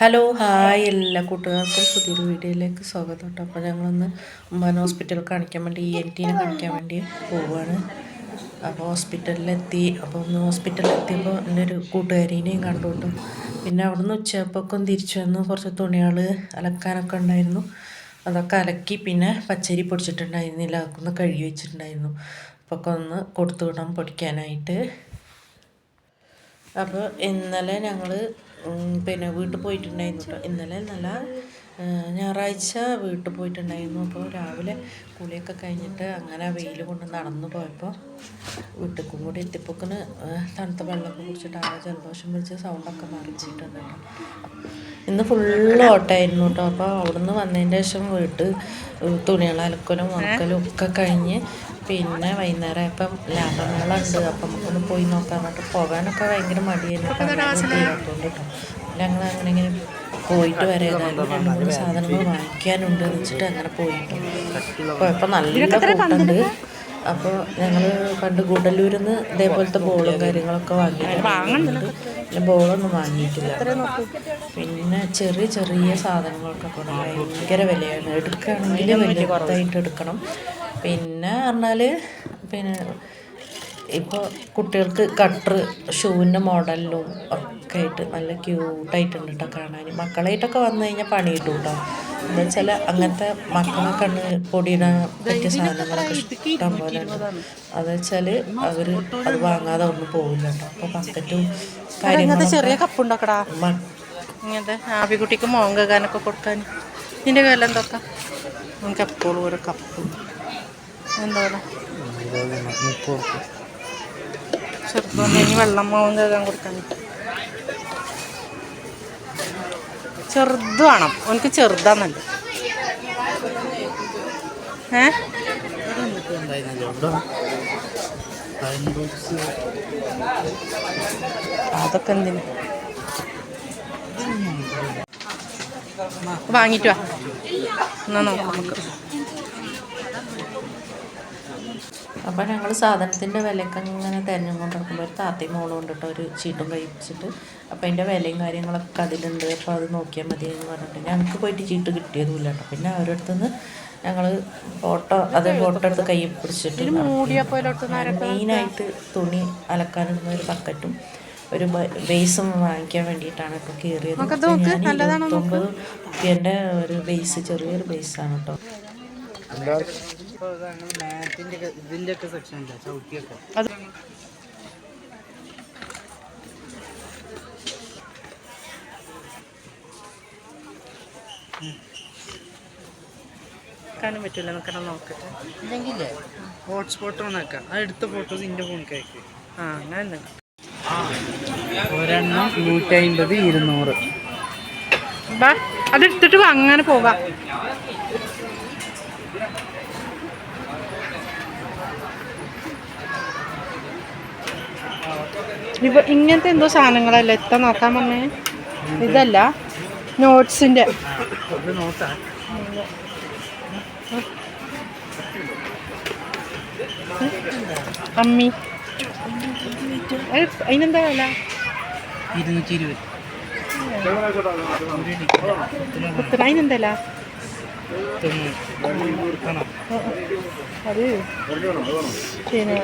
Hello hi എല്ലാ കൂട്ടുകാർക്കും പുതിയൊരു വീഡിയോയിലേക്ക് സ്വാഗതം കേട്ടോ. അപ്പോൾ ഞങ്ങളൊന്ന് ഉമ്മാൻ ഹോസ്പിറ്റൽ കാണിക്കാൻ വേണ്ടി ഇ എൻ ടീനെ കാണിക്കാൻ വേണ്ടി പോവുകയാണ് അപ്പോൾ ഹോസ്പിറ്റലിലെത്തി അപ്പോൾ ഒന്ന് ഹോസ്പിറ്റലിലെത്തിയപ്പോൾ എന്റെ ഒരു കൂട്ടുകാരീനെയും കണ്ടു പിന്നെ അവിടെ നിന്ന് ഉച്ചയപ്പൊക്കെ തിരിച്ചു വന്നു. കുറച്ച് തുണികൾ അലക്കാനൊക്കെ ഉണ്ടായിരുന്നു. അതൊക്കെ അലക്കി പിന്നെ പച്ചരി പൊടിച്ചിട്ടുണ്ടായിരുന്നില്ല അതൊക്കെ ഒന്ന് കഴുകി വെച്ചിട്ടുണ്ടായിരുന്നു. അപ്പോൾ ഒക്കെ ഒന്ന് കൊടുത്തു വിടാൻ പൊടിക്കാനായിട്ട്. അപ്പോൾ ഇന്നലെ ഞങ്ങൾ പിന്നെ വീട്ടിൽ പോയിട്ടുണ്ടായിരുന്നു കേട്ടോ. ഇന്നലെ നല്ല ഞായറാഴ്ച വീട്ടിൽ പോയിട്ടുണ്ടായിരുന്നു. അപ്പോൾ രാവിലെ കുളിയൊക്കെ കഴിഞ്ഞിട്ട് അങ്ങനെ വെയിൽ കൊണ്ട് നടന്നു പോയപ്പോൾ വീട്ടിലേക്കും കൂടി എത്തിപ്പോക്കിന് തണുത്ത വെള്ളമൊക്കെ കുടിച്ചിട്ട് ആ ജലദോഷം പിടിച്ച് സൗണ്ടൊക്കെ മറിച്ചിട്ടുണ്ട് കേട്ടോ. ഇന്ന് ഫുള്ള് ഓട്ടമായിരുന്നു കേട്ടോ. അപ്പോൾ അവിടുന്ന് വന്നതിന്റെ ശേഷം വീട്ടിൽ തുണികൾ അലക്കലും ഒക്കെ കഴിഞ്ഞ് പിന്നെ വൈകുന്നേരം ഇപ്പം ലാഭമേള ഉണ്ട് അപ്പം നമുക്കൊന്ന് പോയി നോക്കാൻ പറഞ്ഞിട്ട് പോകാനൊക്കെ ഭയങ്കര മടിയായിരുന്നു കേട്ടോ ഞങ്ങൾ അങ്ങനെ ഇങ്ങനെ പോയിട്ട് വരെ ഏതായാലും രണ്ട് മൂന്ന് സാധനങ്ങൾ വാങ്ങിക്കാനുണ്ട് എന്ന് വെച്ചിട്ട് അങ്ങനെ പോയിട്ടു കുഴപ്പം നല്ല കൂട്ടുണ്ട്. അപ്പോൾ ഞങ്ങൾ പണ്ട് ഗുഡല്ലൂരിൽ നിന്ന് ഇതേപോലത്തെ ബോളും കാര്യങ്ങളൊക്കെ വാങ്ങിയിട്ടുണ്ട് പിന്നെ ബോളൊന്നും വാങ്ങിയിട്ടില്ല. പിന്നെ ചെറിയ ചെറിയ സാധനങ്ങളൊക്കെ കൊണ്ട് ഭയങ്കര വിലയാണ്. എടുക്കുകയാണെങ്കിൽ വലിയ കുറവായിട്ട് എടുക്കണം. പിന്നെ പറഞ്ഞാൽ പിന്നെ ഇപ്പോൾ കുട്ടികൾക്ക് കട്ടർ ഷൂവിന്റെ മോഡലിലും ഒക്കെ ആയിട്ട് നല്ല ക്യൂട്ടായിട്ടുണ്ട് കേട്ടോ കാണാൻ. മക്കളായിട്ടൊക്കെ വന്നു കഴിഞ്ഞാൽ പണി കിട്ടും കേട്ടോ എന്താ വെച്ചാൽ അങ്ങനത്തെ മക്കളെ കണ്ണ് പൊടിയിടാൻ പറ്റിയ സാധനങ്ങളൊക്കെ ഇഷ്ടം പോലെ ഉണ്ട്. അത് വെച്ചാൽ അവർ അത് വാങ്ങാതെ ഒന്നും പോകില്ല കേട്ടോ അപ്പോൾ ബക്കറ്റും ഇങ്ങനത്തെ ചെറിയ കപ്പ് ഉണ്ടാക്കടാ? മ- ഇങ്ങനത്തെ ആവിക്കുട്ടിക്ക് മോങ്കാനൊക്കെ കൊടുക്കാൻ. നിന്റെ കാലം എന്തൊക്കെ? നമുക്ക് എപ്പോഴും ഒരു കപ്പ് എന്താ ചെറുപ്പം ഇനി വെള്ളം മാവും കഴുകാൻ കൊടുക്കാൻ. ചെറുത് വേണം. അവനക്ക് ചെറുതാന്നല്ല ഏ? അതൊക്കെ എന്തിനു? വാ. എന്നാ നോക്കാം നമുക്ക്. അപ്പോൾ ഞങ്ങൾ സാധനത്തിന്റെ വിലയൊക്കെ ഇങ്ങനെ തിരഞ്ഞും കൊണ്ട് നടക്കുമ്പോൾ ഒരു താത്തയും മോളും കൊണ്ടിട്ട് ഒരു ചീട്ടും കഴിപ്പിച്ചിട്ട് അപ്പോൾ അതിന്റെ വിലയും കാര്യങ്ങളൊക്കെ അതിലുണ്ട്. അപ്പോൾ അത് നോക്കിയാൽ മതി എന്ന് പറഞ്ഞിട്ട് ഞങ്ങൾക്ക് പോയിട്ട് ചീട്ട് കിട്ടിയതുമില്ല കേട്ടോ. പിന്നെ അവരുടെ അടുത്ത് നിന്ന് ഞങ്ങൾ ഫോട്ടോ അത് ഫോട്ടോ എടുത്ത് കൈ പിടിച്ചിട്ട് മെയിനായിട്ട് തുണി അലക്കാനിടുന്ന ഒരു ബക്കറ്റും ഒരു ബേസും വാങ്ങിക്കാൻ വേണ്ടിയിട്ടാണ് ഇപ്പോൾ കയറിയത് ഞാൻ ഇരുപത്തൊമ്പത് റുപ്യന്റെ ഒരു ബേസ് ചെറിയൊരു ബേസാണ് കേട്ടോ. ഇതിന്റെ ഒക്കെ സെക്ഷൻ ചവിട്ടിയൊക്കെ അത് പറ്റില്ല നമുക്കെല്ലാം നോക്കട്ടെ. ഇല്ലെങ്കിലേ? ഹോട്ട്സ്പോട്ട് ഓൺ ആക്കാം ആ എടുത്ത ഫോട്ടോസ് ഇന്റെ ഫോണിലേക്ക് അയക്ക്. ആ അങ്ങനെ. ഒരെണ്ണം നൂറ്റി അമ്പത് ഇരുന്നൂറ്. ബാ അതെടുത്തിട്ട് വാ അങ്ങനെ പോകാം ഇപ്പൊ ഇങ്ങനത്തെ എന്തോ സാധനങ്ങളല്ല? എത്ര നോക്കാൻ പറഞ്ഞേ ഇതല്ല നോട്ട്സിന്റെ. അമ്മി. അത് അതിനെന്താ വില? ഇരുന്നൂറ്റി ഇരുപത്. കുത്തന അതിനെന്താ വില തൊണ്ണൂറ് ആണോ പിന്നെ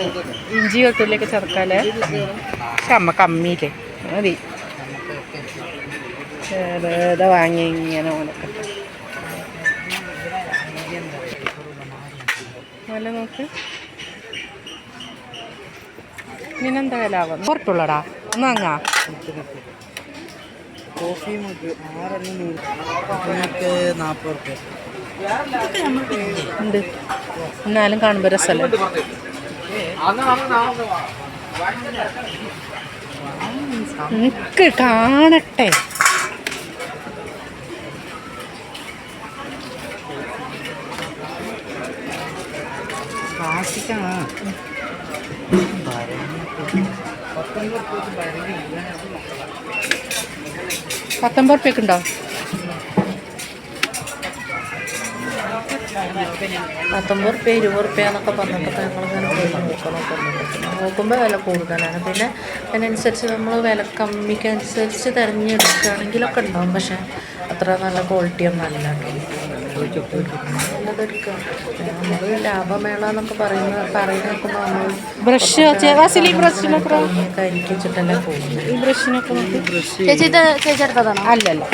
ഇഞ്ചി വെളുത്തുള്ളിയൊക്കെ ചേർക്കാല്ലേ? പക്ഷെ അമ്മ കമ്മിയില്ലേ? മതി. വെറുതെ വാങ്ങി ഇങ്ങനെ ഓനൊക്കെ നല്ല നോക്ക്. നിനെന്താ വില ആവാം പുറത്തുള്ളടാ ഒന്ന് വാങ്ങാ. കോഫി നമുക്ക് ആറെണ്ണം നൂറ് നാൽപ്പത് റുപ്യ. ഉണ്ട്. എന്നാലും കാണുമ്പോൾ രസമല്ലേ എനിക്ക് കാണട്ടെ. പത്തൊമ്പത് റുപ്യക്ക് ഉണ്ടോ പത്തൊമ്പത് റുപ്യ ഇരുപത് റുപ്യ എന്നൊക്കെ പറഞ്ഞിട്ടൊക്കെ ഞങ്ങളിങ്ങനെ പോയി നോക്കണം നോക്കുമ്പോൾ വില കൂടുതലാണ്. പിന്നെ അതിനനുസരിച്ച് നമ്മൾ വില കമ്മിക്കനുസരിച്ച് തിരഞ്ഞെടുക്കുകയാണെങ്കിലൊക്കെ ഉണ്ടാവും. പക്ഷേ അത്ര നല്ല ക്വാളിറ്റി ഒന്നും അല്ല കേട്ടോ. നമ്മൾ ലാഭമേള എന്നൊക്കെ പറയുന്ന നമ്മൾ ബ്രഷ് വാസിലി ബ്രഷിനൊക്കെ പോകുന്നത് ഈ ബ്രഷിനൊക്കെ നോക്കി. ചേച്ചി ചേച്ചി എടുത്തതാണോ അല്ലല്ല.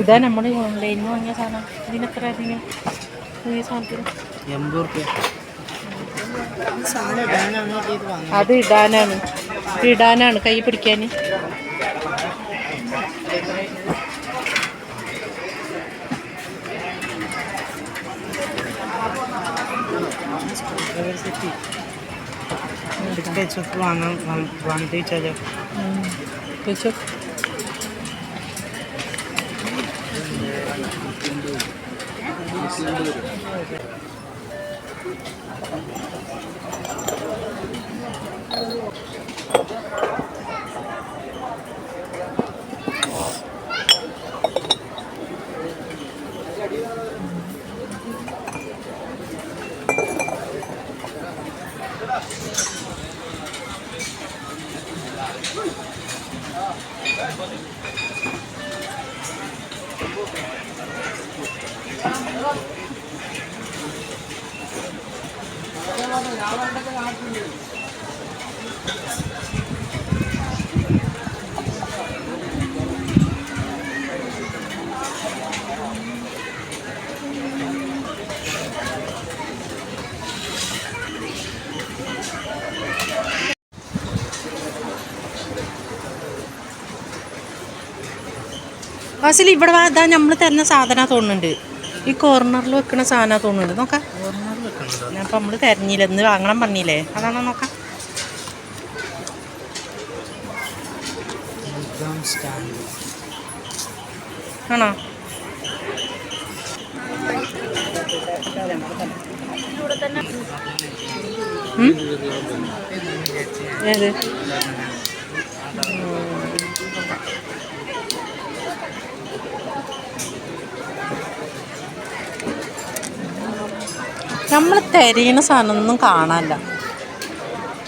ഇതാ നമ്മൾ ഓൺലൈനിൽ വാങ്ങിയ സാധനം. ഇതിനെത്ര അതിന് ഈ സാധനത്തിന്. എൺപത് റുപ്യ അത് ഇടാനാണ്. ഇടാനാണ്. കൈ പിടിക്കാൻ എടുത്ത് വെച്ചിട്ട് വാങ്ങാൻ വാങ്ങിട്ട് വെച്ചാലോ വെച്ചോ വാസിൽ ഇവിടെ ഇതാ നമ്മൾ തരുന്ന സാധന തോന്നുന്നുണ്ട്. ഈ കോർണറിൽ വെക്കണ സാധനം തോന്നുന്നുണ്ട്. നോക്കാം. അപ്പം നമ്മൾ തിരഞ്ഞില്ല ഇന്ന് വാങ്ങണം പറഞ്ഞില്ലേ? അതാണോ നോക്കാം. ആണോ? ഏത്? നമ്മൾ തിരയുന്ന സാധനമൊന്നും കാണാനില്ല.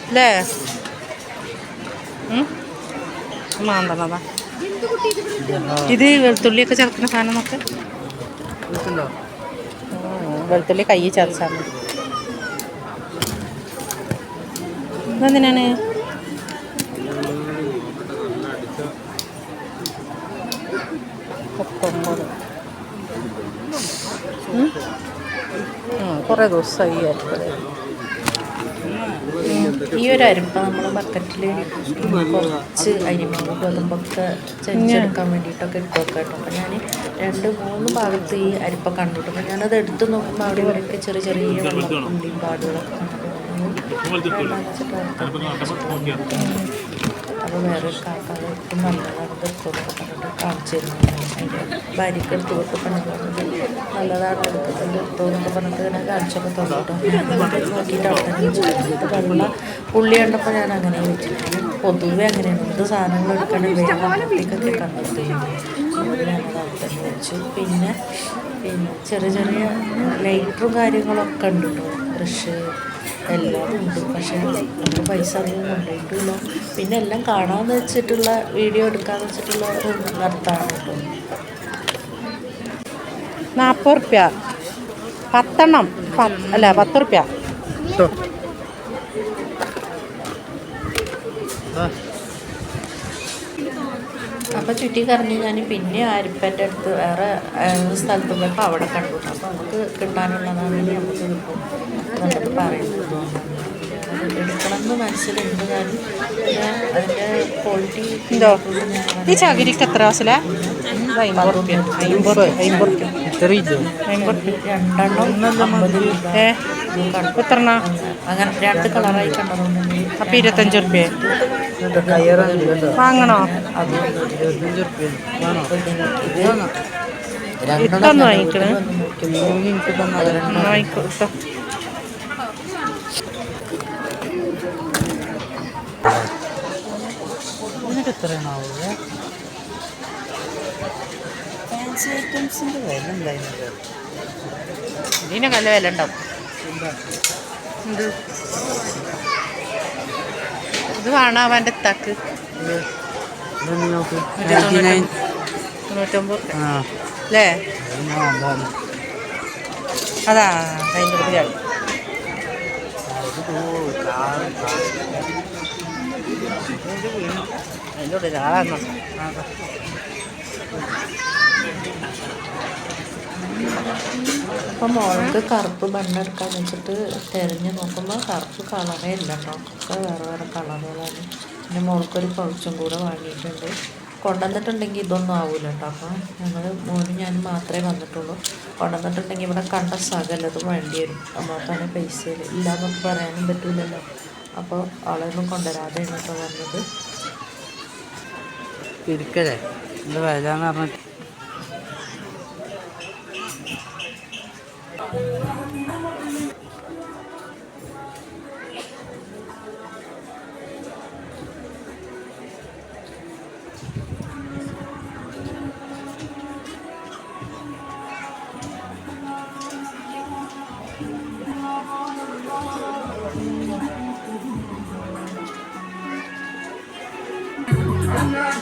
അല്ലേ മാന്തണതാ ഇത് വെളുത്തുള്ളിയൊക്കെ ചേർക്കുന്ന സാധനം നോക്ക് വെളുത്തുള്ളി കൈ ചതച്ചാൽ മതി. ഇതെന്തിനാണ്? കുറേ ദിവസമായി ആയിരിക്കും ഈ ഒരു അരിപ്പ നമ്മൾ ബക്കറ്റിൽ കുറച്ച് അരിമാവ് ഗോതമ്പൊക്കെ ചെഞ്ചെടുക്കാൻ വേണ്ടിയിട്ടൊക്കെ ഇട്ട് വെക്കാം കേട്ടോ. അപ്പം ഞാൻ രണ്ട് മൂന്ന് ഭാഗത്ത് ഈ അരിപ്പ കണ്ടിട്ടു അപ്പം ഞാനത് എടുത്ത് നോക്കുമ്പോൾ അവിടെ ഇവിടെയൊക്കെ ചെറിയ ചെറിയ പാടുകളൊക്കെ അപ്പോൾ വേറെ കാക്കാതെ ഏറ്റവും നല്ലതാണ് പറഞ്ഞിട്ട് കാണിച്ചു തരുന്നുണ്ട് അതിന്റെ ഭാര്യയ്ക്ക് എടുത്ത് കൊടുത്തപ്പോൾ നല്ലതാണ്. എടുക്കുന്നത് എടുത്തോന്നൊക്കെ പറഞ്ഞിട്ട് ഇങ്ങനെ കാണിച്ചൊക്കെ തന്നോട്ടോ നോക്കിയിട്ട് അവിടെ തന്നെ കണ്ടപ്പോൾ ഞാൻ അങ്ങനെ വെച്ചിട്ടുണ്ട് പൊതുവെ അങ്ങനെയാണ് എന്ത് സാധനങ്ങൾ എടുക്കണമെങ്കിൽ വേഗം അങ്ങോട്ടേക്കൊക്കെ കണ്ടെത്തുകയും വെച്ചു. പിന്നെ പിന്നെ ചെറിയ ചെറിയ ലൈറ്ററും കാര്യങ്ങളൊക്കെ ഉണ്ട് ബ്രഷ് എല്ലാം ഉണ്ട്. പക്ഷേ നമ്മൾ പൈസ അധികം കൊണ്ടുപോയിട്ടില്ല. പിന്നെ എല്ലാം കാണാമെന്ന് വെച്ചിട്ടുള്ള വീഡിയോ എടുക്കാമെന്ന് വെച്ചിട്ടുള്ള ഒരു നടത്താണ് കേട്ടോ നാൽപ്പത് റുപ്യ. പത്തെണ്ണം. അല്ല പത്ത് റുപ്യ. കേട്ടോ അപ്പോൾ ചുറ്റി കറങ്ങി ഞാൻ പിന്നെ ആരിപ്പന്റെ അടുത്ത് വേറെ സ്ഥലത്ത് പോയപ്പോൾ അവിടെ കണ്ടു. അപ്പോൾ നമുക്ക് കിട്ടാനുള്ളതാണ് നമുക്ക് കിട്ടും എന്നുള്ളത് പറയുന്നത്. എടുക്കണം എന്ന് മനസ്സിലുണ്ട് ഞാൻ. അതിന്റെ ക്വാളിറ്റി എന്തോ? ഈ ചകിരിക്ക് എത്ര ക്ലാസ്സില എത്രണ്ണ? അങ്ങനെ രണ്ട് കളറായി കണ്ടതുകൊണ്ട് അപ്പം ഇരുപത്തഞ്ച് റുപ്യ വാങ്ങണോ? ഇട്ടൊന്ന് വാങ്ങിക്കണേ. ഇതിനൊക്കെ എത്രയാണാവുക ഫാൻസി ഐറ്റംസിന്റെ വില എന്തായിരുന്നു? ഇതിനൊക്കെ നല്ല വില ഉണ്ടാവും. എന്ത്? ഇത് വേണം അവന്റെ തക്ക് തൊണ്ണൂറ്റൊമ്പത്. അല്ലേ അതാ അതിന്റെ ചാടി. അതിന്റെ ഉള്ളിൽ ആളാന്നോ അപ്പം മോൾക്ക് കറുപ്പ് ബണ്ണെടുക്കാന്ന് വെച്ചിട്ട് തിരഞ്ഞ് നോക്കുമ്പോൾ കറുപ്പ് കളറേ ഇല്ല കേട്ടോ ഒക്കെ വേറെ വേറെ കളറുകളാണ്. പിന്നെ മോൾക്കൊരു പൗച്ചും കൂടെ വാങ്ങിയിട്ടുണ്ട്. കൊണ്ടുവന്നിട്ടുണ്ടെങ്കിൽ ഇതൊന്നും ആവില്ല കേട്ടോ അപ്പോൾ ഞങ്ങൾ മോനും ഞാനും മാത്രമേ വന്നിട്ടുള്ളൂ. കൊണ്ടുവന്നിട്ടുണ്ടെങ്കിൽ ഇവിടെ കണ്ട സകലതും വേണ്ടി വരും. നമ്മൾക്കാണെങ്കിൽ പൈസ ഇല്ല എന്നൊക്കെ പറയാനും പറ്റില്ലല്ലോ അപ്പോൾ ആളൊന്നും കൊണ്ടുവരാതെയാണ് കേട്ടോ വന്നത്. ഇരിക്കലേ എന്താ വില എന്ന് പറഞ്ഞിട്ട്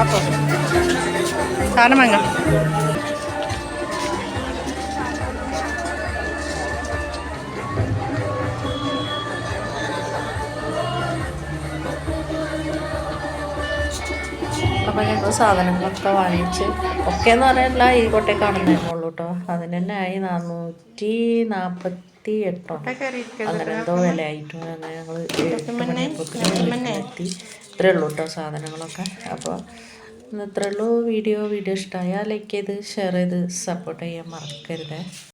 അപ്പോൾ സാധനം വാങ്ങാം അപ്പോൾ ഞങ്ങൾ സാധനങ്ങളൊക്കെ വാങ്ങിച്ച് ഒക്കെ എന്ന് പറയാനില്ല ഈ കൊട്ടേ കാണുന്നേ ഉള്ളൂ കേട്ടോ അതിന് തന്നെ ആയി നാനൂറ്റി നാൽപ്പത്തി എട്ടോ. അങ്ങനെ എന്തോ വില ആയിട്ടും അങ്ങനെ ഞങ്ങൾ എത്തി ഇത്രേ ഉള്ളൂ കേട്ടോ സാധനങ്ങളൊക്കെ. അപ്പോൾ ഇന്ന് ഇത്രയേ ഉള്ളൂ. വീഡിയോ വീഡിയോ ഇഷ്ടമായാൽ ലൈക്ക് ചെയ്ത് ഷെയർ ചെയ്ത് സപ്പോർട്ട് ചെയ്യാൻ മറക്കരുതേ.